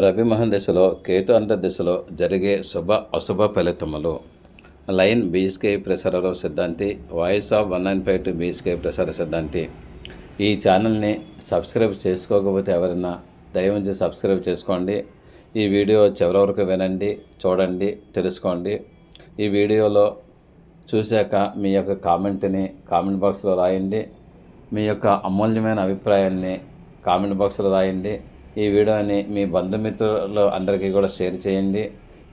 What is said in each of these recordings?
రవి దశలో కేతు అంతర్దశలో జరిగే శుభ అశుభ ఫలితములు. లైన్ బీఎస్కే ప్రసార సిద్ధాంతి voice of one nine five two BSK ప్రసార సిద్ధాంతి. ఈ ఛానల్ని సబ్స్క్రైబ్ చేసుకోకపోతే ఎవరైనా దయవుంచి సబ్స్క్రైబ్ చేసుకోండి. ఈ వీడియో చివరి వరకు వినండి చూడండి తెలుసుకోండి. ఈ వీడియోలో చూశాక మీ యొక్క కామెంట్ని కామెంట్ బాక్స్లో రాయండి. మీ యొక్క అమూల్యమైన అభిప్రాయాన్ని కామెంట్ బాక్స్లో రాయండి. ఈ వీడియోని మీ బంధుమిత్రులు అందరికీ కూడా షేర్ చేయండి.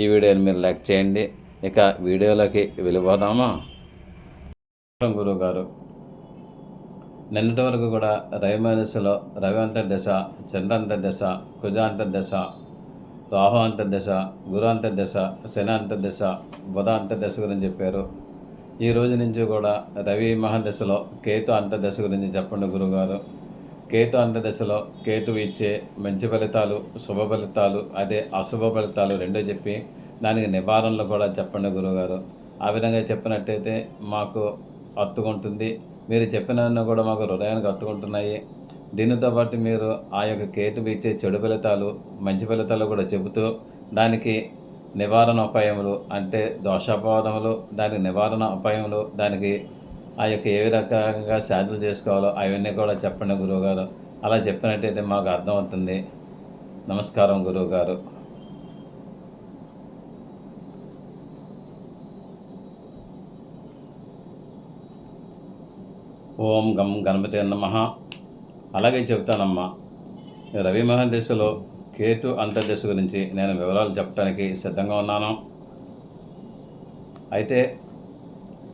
ఈ వీడియోని మీరు లైక్ చేయండి. ఇక వీడియోలోకి వెళ్ళిపోదామా? గురువు గారు నిన్నటి వరకు కూడా రవి రవి అంతర్దశ చంద్ర అంతర్దశ కుజ అంతర్దశ రాహు అంతర్దశ గురు అంతర్దశ శని అంతర్దశ బుధ అంతర్దశ గురించి చెప్పారు. ఈ రోజు నుంచి కూడా రవి మహాదశలో కేతు అంతర్దశ గురించి చెప్పండి గురుగారు కేతు అంతర్దశలో కేతు ఇచ్చే మంచి ఫలితాలు శుభ ఫలితాలు అదే అశుభ ఫలితాలు రెండో చెప్పి దానికి నివారణలు కూడా చెప్పండి గురుగారు ఆ విధంగా చెప్పినట్టయితే మాకు అత్తుకుంటుంది మీరు చెప్పిన కూడా మాకు హృదయానికి అత్తుకుంటున్నాయి దీనితో పాటు మీరు ఆ యొక్క కేతు ఇచ్చే చెడు ఫలితాలు మంచి ఫలితాలు కూడా చెబుతూ దానికి నివారణ ఉపాయములు అంటే దోషాపవాదములు దానికి నివారణ ఉపాయములు దానికి ఆ యొక్క ఏ రకంగా సాధన చేసుకోవాలో అవన్నీ కూడా చెప్పండి గురువుగారు. అలా చెప్పినట్టయితే మాకు అర్థమవుతుంది. నమస్కారం గురువుగారు. ఓం గం గణపతి నమ. అలాగే చెప్తానమ్మా రవి మహాదశలో కేతు అంతర్దశ గురించి నేను వివరాలు చెప్పడానికి సిద్ధంగా ఉన్నాను. అయితే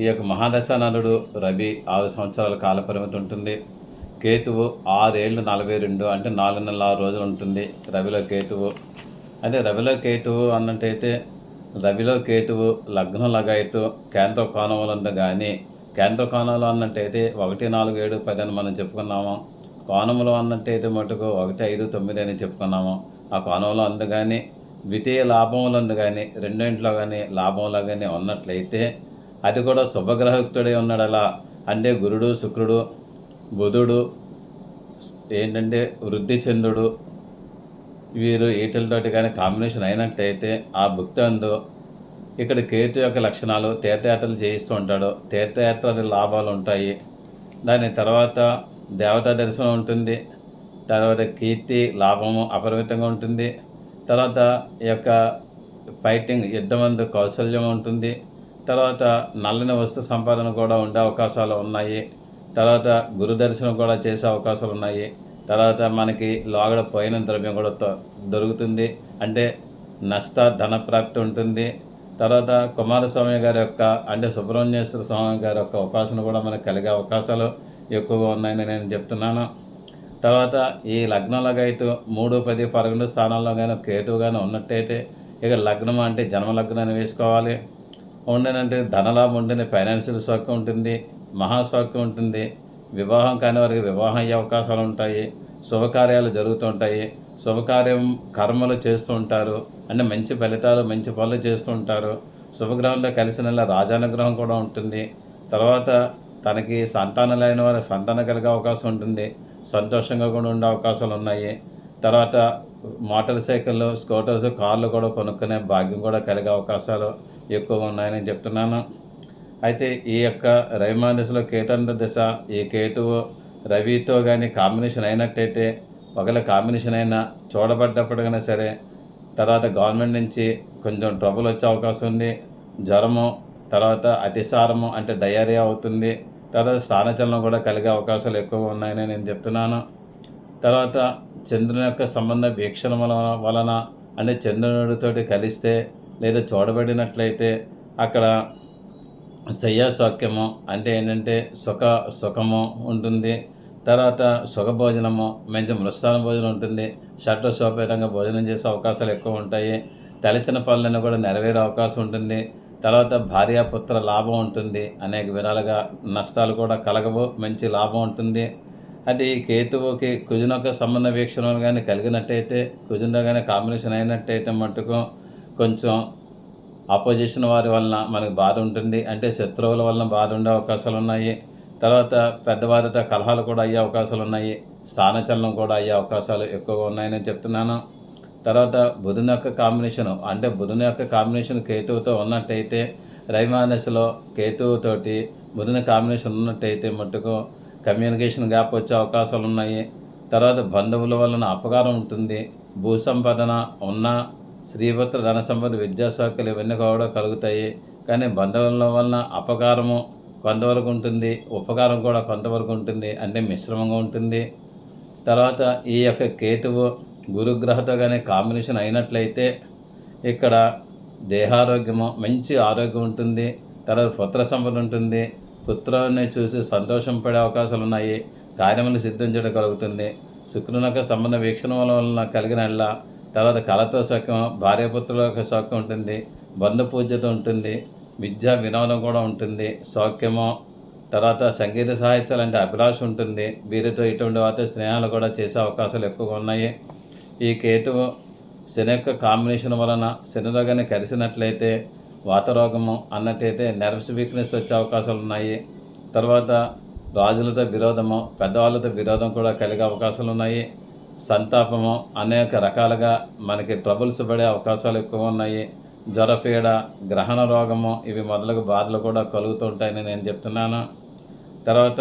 ఈ యొక్క మహాదశానలుడు రవి ఆరు సంవత్సరాల కాలపరిమితి ఉంటుంది. కేతువు ఆరేళ్ళు నలభై రెండు అంటే నాలుగు నెలల ఆరు రోజులు ఉంటుంది రవిలో కేతువు. అదే రవిలో కేతువు అన్నట్టయితే రవిలో కేతువు లగ్నం లగాయతు కేంద్ర కోణములందు కానీ కేంద్ర కోణంలో అన్నట్టయితే ఒకటి నాలుగు ఏడు పది అని మనం చెప్పుకున్నాము. కోణంలో అన్నట్టయితే మటుకు ఒకటి ఐదు తొమ్మిది అని చెప్పుకున్నాము. ఆ కోణంలో అందు కానీ ద్వితీయ లాభములందు కానీ రెండింటిలో కానీ లాభంలో కానీ ఉన్నట్లయితే అది కూడా శుభగ్రహయుక్తుడే ఉన్నాడు అలా అంటే గురుడు శుక్రుడు బుధుడు ఏంటంటే వృద్ధి చంద్రుడు వీరు ఈటలతోటి కానీ కాంబినేషన్ అయినట్టయితే ఆ భక్తి అందు ఇక్కడ కేతు యొక్క లక్షణాలు తీర్థయాత్రలు చేయిస్తూ ఉంటాడు. తీర్థయాత్ర లాభాలు ఉంటాయి. దాని తర్వాత దేవతా దర్శనం ఉంటుంది. తర్వాత కీర్తి లాభము అపరిమితంగా ఉంటుంది. తర్వాత ఈ యొక్క ఫైటింగ్ యుద్ధమందు కౌశల్యం ఉంటుంది. తర్వాత నల్లని వస్తు సంపాదన కూడా ఉండే అవకాశాలు ఉన్నాయి. తర్వాత గురు దర్శనం కూడా చేసే అవకాశాలు ఉన్నాయి. తర్వాత మనకి లోగడ పోయిన ద్రవ్యం కూడా దొరుకుతుంది. అంటే నష్ట ధన ప్రాప్తి ఉంటుంది. తర్వాత కుమారస్వామి గారి యొక్క అంటే సుబ్రహ్మణ్యేశ్వర స్వామి గారి యొక్క ఉపాసన కూడా మనకు కలిగే అవకాశాలు ఎక్కువగా ఉన్నాయని నేను చెప్తున్నాను. తర్వాత ఈ లగ్నంలో అయితే మూడు పది పదకొండు స్థానాల్లో కానీ కేతువు కానీ ఉన్నట్టయితే ఇక లగ్నం అంటే జన్మ లగ్నాన్ని వేసుకోవాలి. ఉండనంటే ధనలాభం ఉంటుంది ఫైనాన్షియల్ సౌఖ్యం ఉంటుంది మహాసౌఖ్యం ఉంటుంది వివాహం కాని వారికి వివాహం అయ్యే అవకాశాలు ఉంటాయి శుభకార్యాలు జరుగుతుంటాయి శుభకార్యం కర్మలు చేస్తూ ఉంటారు అంటే మంచి ఫలితాలు మంచి పనులు చేస్తూ ఉంటారు. శుభగ్రహంలో కలిసిన రాజానుగ్రహం కూడా ఉంటుంది. తర్వాత తనకి సంతానం లేని వారి సంతానం కలిగే అవకాశం ఉంటుంది సంతోషంగా కూడా ఉండే అవకాశాలు ఉన్నాయి. తర్వాత మోటార్ సైకిళ్ళు స్కూటర్స్ కార్లు కూడా కొనుక్కునే భాగ్యం కూడా కలిగే అవకాశాలు ఎక్కువగా ఉన్నాయని చెప్తున్నాను. అయితే ఈ యొక్క రవిమా దశలో కేతంత దశ ఈ కేటువు రవితో కానీ కాంబినేషన్ అయినట్టయితే ఒకవేళ కాంబినేషన్ అయినా చూడబడ్డప్పటికైనా సరే తర్వాత గవర్నమెంట్ నుంచి కొంచెం ట్రబుల్ వచ్చే అవకాశం ఉంది. జ్వరము తర్వాత అతిసారము అంటే డయేరియా అవుతుంది. తర్వాత స్థానచలనం కూడా కలిగే అవకాశాలు ఎక్కువ ఉన్నాయని నేను చెప్తున్నాను. తర్వాత చంద్రుని యొక్క సంబంధ వీక్షణ వలన వలన అంటే చంద్రునితోటి కలిస్తే లేదా చూడబడినట్లయితే అక్కడ శయ్య సౌఖ్యము అంటే ఏంటంటే సుఖ సుఖము ఉంటుంది. తర్వాత సుఖ భోజనము మంచి మృస్థాన భోజనం ఉంటుంది. షట్ట సోపేతంగా భోజనం చేసే అవకాశాలు ఎక్కువ ఉంటాయి. తలచిన పనులను కూడా నెరవేరే అవకాశం ఉంటుంది. తర్వాత భార్యాపుత్ర లాభం ఉంటుంది. అనేక విధాలుగా నష్టాలు కూడా కలగవు. మంచి లాభం ఉంటుంది. అది కేతువుకి కుజునొక సంబంధ వీక్షణలు కానీ కలిగినట్టయితే కుజునతో కానీ కాంబినేషన్ అయినట్టయితే మటుకు కొంచెం ఆపోజిషన్ వారి వలన మనకు బాధ ఉంటుంది. అంటే శత్రువుల వలన బాధ ఉండే అవకాశాలు ఉన్నాయి. తర్వాత పెద్దవారితో కలహాలు కూడా అయ్యే అవకాశాలు ఉన్నాయి. స్థానచలనం కూడా అయ్యే అవకాశాలు ఎక్కువగా ఉన్నాయని చెప్తున్నాను. తర్వాత బుధుని యొక్క కాంబినేషన్ అంటే బుధుని యొక్క కాంబినేషన్ కేతువుతో ఉన్నట్టయితే రైమానస్లో కేతువుతోటి బుధుని కాంబినేషన్ ఉన్నట్టయితే మట్టుకు కమ్యూనికేషన్ గ్యాప్ వచ్చే అవకాశాలు ఉన్నాయి. తర్వాత బంధువుల వలన అపకారం ఉంటుంది. భూ సంపాదన ఉన్న శ్రీభద్ర ధన సంపద విద్యాశాఖలు ఇవన్నీ కూడా కలుగుతాయి. కానీ బంధువుల వలన అపకారము కొంతవరకు ఉంటుంది. ఉపకారం కూడా కొంతవరకు ఉంటుంది. అంటే మిశ్రమంగా ఉంటుంది. తర్వాత ఈ యొక్క కేతువు గురుగ్రహతో కానీ కాంబినేషన్ అయినట్లయితే ఇక్కడ దేహారోగ్యము మంచి ఆరోగ్యం ఉంటుంది. తర్వాత పుత్ర సంపద ఉంటుంది. పుత్రాన్ని చూసి సంతోషం పడే అవకాశాలు ఉన్నాయి కార్యములు సిద్ధించడం కలుగుతుంది శుక్రుని సంబంధ వీక్షణ వలన కలిగిన తర్వాత కళతో సౌఖ్యం భార్యాపుత్రుల యొక్క సౌఖ్యం ఉంటుంది బంధు పూజలు ఉంటుంది విద్యా వినోదం కూడా ఉంటుంది సౌఖ్యము తర్వాత సంగీత సాహిత్యాలు అంటే అభిలాష ఉంటుంది వీరితో ఇటువంటి వారితో స్నేహాలు కూడా చేసే అవకాశాలు ఎక్కువగా ఉన్నాయి. ఈ కేతువు శని యొక్క కాంబినేషన్ వలన శనిలో కానీ కలిసినట్లయితే వాతరోగము అన్నట్టయితే నర్వ్స్ వీక్నెస్ వచ్చే అవకాశాలు ఉన్నాయి. తర్వాత రాజులతో విరోధము పెద్దవాళ్ళతో విరోధం కూడా కలిగే అవకాశాలు ఉన్నాయి. సంతాపము అనేక రకాలుగా మనకి ట్రబుల్స్ పడే అవకాశాలు ఎక్కువ ఉన్నాయి. జ్వరపీడ గ్రహణ రోగము ఇవి మొదలగు బాధలు కూడా కలుగుతుంటాయని నేను చెప్తున్నాను. తర్వాత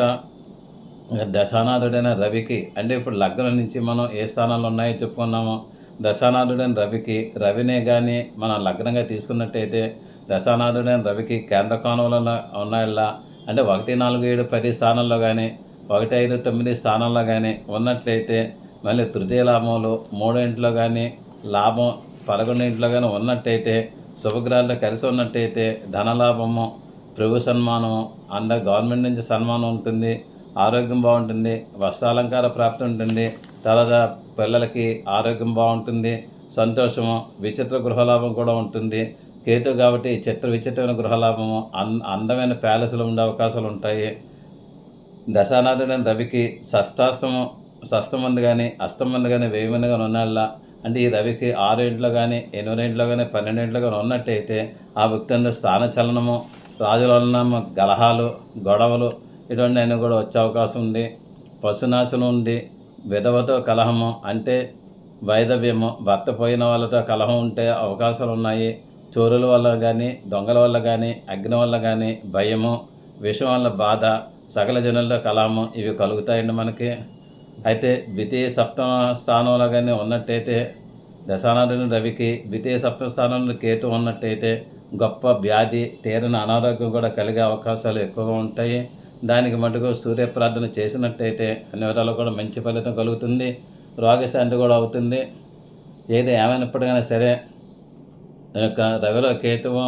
దశానాథుడైన రవికి అంటే ఇప్పుడు లగ్నం నుంచి మనం ఏ స్థానాలు ఉన్నాయో చెప్పుకున్నాము. దశానాథుడైన రవికి రవినే కానీ మనం లగ్నంగా తీసుకున్నట్టయితే దశానాథుడైన రవికి కేంద్ర కోణంలో ఉన్నలా అంటే ఒకటి నాలుగు ఏడు పది స్థానంలో కానీ ఒకటి ఐదు తొమ్మిది స్థానంలో కానీ ఉన్నట్లయితే మళ్ళీ తృతీయ లాభంలో మూడో ఇంట్లో కానీ లాభం పదకొండు ఇంట్లో కానీ ఉన్నట్టయితే శుభగ్రహాల్లో కలిసి ఉన్నట్టయితే ధనలాభము ప్రభు సన్మానం అండ గవర్నమెంట్ నుంచి సన్మానం ఉంటుంది ఆరోగ్యం బాగుంటుంది వస్త్రాలంకార ప్రాప్తి ఉంటుంది తర్వాత పిల్లలకి ఆరోగ్యం బాగుంటుంది సంతోషము విచిత్ర గృహలాభం కూడా ఉంటుంది కేతు కాబట్టి చిత్ర విచిత్రమైన గృహలాభము అన్ అందమైన ప్యాలెస్లో ఉండే అవకాశాలు ఉంటాయి. దశానాథుడైన రవికి షష్టాష్టము షష్టమంది కానీ అష్టమంది కానీ వేయమంది మంది కానీ ఉన్నల్లా అంటే ఈ రవికి ఆరు ఇంట్లో కానీ ఎనిమిది ఇంట్లో కానీ పన్నెండు ఇంట్లో కానీ ఉన్నట్టయితే ఆ వ్యక్తి స్థాన చలనము రాజుల వలన గలహాలు గొడవలు ఇటువంటి అన్నీ కూడా వచ్చే అవకాశం ఉంది. పశునాశనం ఉంది. విధవతో కలహము అంటే వైదవ్యము భర్త పోయిన వాళ్ళతో కలహం ఉంటే అవకాశాలు ఉన్నాయి. చోరుల వల్ల కానీ దొంగల వల్ల కానీ అగ్ని వల్ల కానీ భయము విషం వల్ల బాధ సకల జనుల్లో కలహము ఇవి కలుగుతాయండి మనకి. అయితే ద్వితీయ సప్తమ స్థానంలో కానీ ఉన్నట్టయితే దశానాథుని రవికి ద్వితీయ సప్తమ స్థానంలో కేతు ఉన్నట్టయితే గొప్ప వ్యాధి తీరని అనారోగ్యం కూడా కలిగే అవకాశాలు ఎక్కువగా ఉంటాయి. దానికి మటుకు సూర్య ప్రార్థన చేసినట్టయితే అన్ని విధాలు కూడా మంచి ఫలితం కలుగుతుంది. రోగశాంతి కూడా అవుతుంది. ఏది ఏమైనప్పటికైనా సరే యొక్క రవిలో కేతువు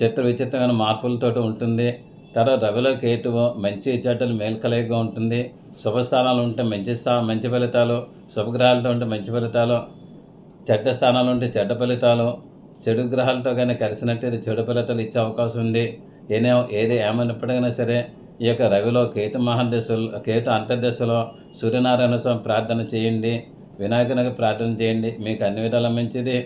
చిత్ర విచిత్రమైన మార్పులతో ఉంటుంది. తర్వాత రవిలో కేతువు మంచి చెడ్డలు మేల్కలయిగా ఉంటుంది. శుభస్థానాలు ఉంటే మంచి స్థా మంచి ఫలితాలు శుభగ్రహాలతో ఉంటే మంచి ఫలితాలు చెడ్డ స్థానాలు ఉంటే చెడ్డ ఫలితాలు చెడు గ్రహాలతో కానీ కలిసినట్టయితే చెడు ఫలితాలు ఇచ్చే అవకాశం ఉంది. ఏనే ఏది ఏమైనప్పటికైనా సరే ఈ యొక్క రవిలో కేతు మహాదశలో కేతు అంతర్దశలో సూర్యనారాయణ స్వామి ప్రార్థన చేయండి. వినాయకునికి ప్రార్థన చేయండి. మీకు అన్ని విధాల మంచిది.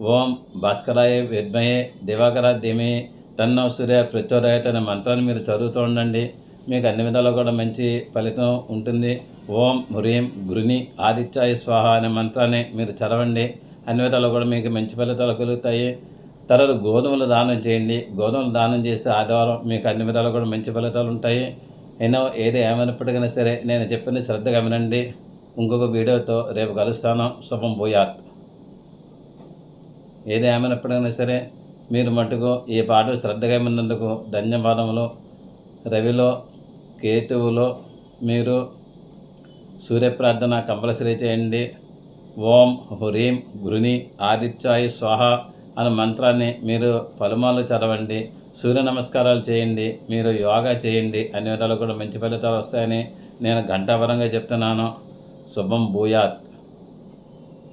ఓం భాస్కరాయ విద్మయే దివాకర ధిమి తన్నో సూర్య ప్రత్యోదయత అనే మంత్రాన్ని మీరు చదువుతూ ఉండండి. మీకు అన్ని విధాలు కూడా మంచి ఫలితం ఉంటుంది. ఓం హ్రీం గృని ఆదిత్యాయ స్వాహ అనే మంత్రాన్ని మీరు చదవండి. అన్ని విధాలు కూడా మీకు మంచి ఫలితాలు కలుగుతాయి. తర్వాత గోధుమలు దానం చేయండి. గోధుమలు దానం చేస్తే ఆదివారం మీకు అన్ని విధాలు కూడా మంచి ఫలితాలు ఉంటాయి. ఎన్నో ఏది ఏమైనప్పటికైనా సరే నేను చెప్పిన శ్రద్ధగా వినండి. ఇంకొక వీడియోతో రేపు కలుస్తాను. శుభం భూయాత్. ఏది ఏమైనప్పటికైనా సరే మీరు మటుకు ఈ పాట శ్రద్ధగా విన్నందుకు ధన్యవాదములు. రవిలో కేతువులో మీరు సూర్యప్రార్థన కంపల్సరీ చేయండి. ఓం హ్రీం గృని ఆదిత్యాయ స్వాహ అనే మంత్రాన్ని మీరు పలుమార్లు చదవండి. సూర్య నమస్కారాలు చేయండి. మీరు యోగా చేయండి. అన్ని విధాలు కూడా మంచి ఫలితాలు వస్తాయని నేను గంటాపరంగా చెప్తున్నాను. శుభం భూయాత్.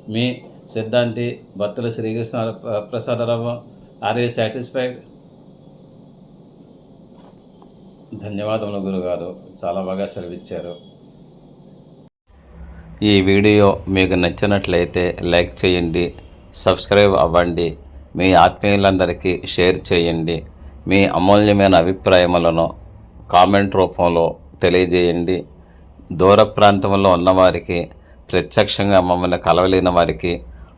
మీ సిద్ధాంతి భక్తుల Srikrishna Prasadarao are you satisfied? ధన్యవాదములు గురుగారు. చాలా బాగా సెలవిచ్చారు. ఈ వీడియో మీకు నచ్చినట్లయితే లైక్ చేయండి సబ్స్క్రైబ్ అవ్వండి మీ ఆత్మీయులందరికీ షేర్ చేయండి మీ అమూల్యమైన అభిప్రాయములను కామెంట్ రూపంలో తెలియజేయండి. దూర ప్రాంతంలో ఉన్నవారికి ప్రత్యక్షంగా మమ్మల్ని కలవలేని వారికి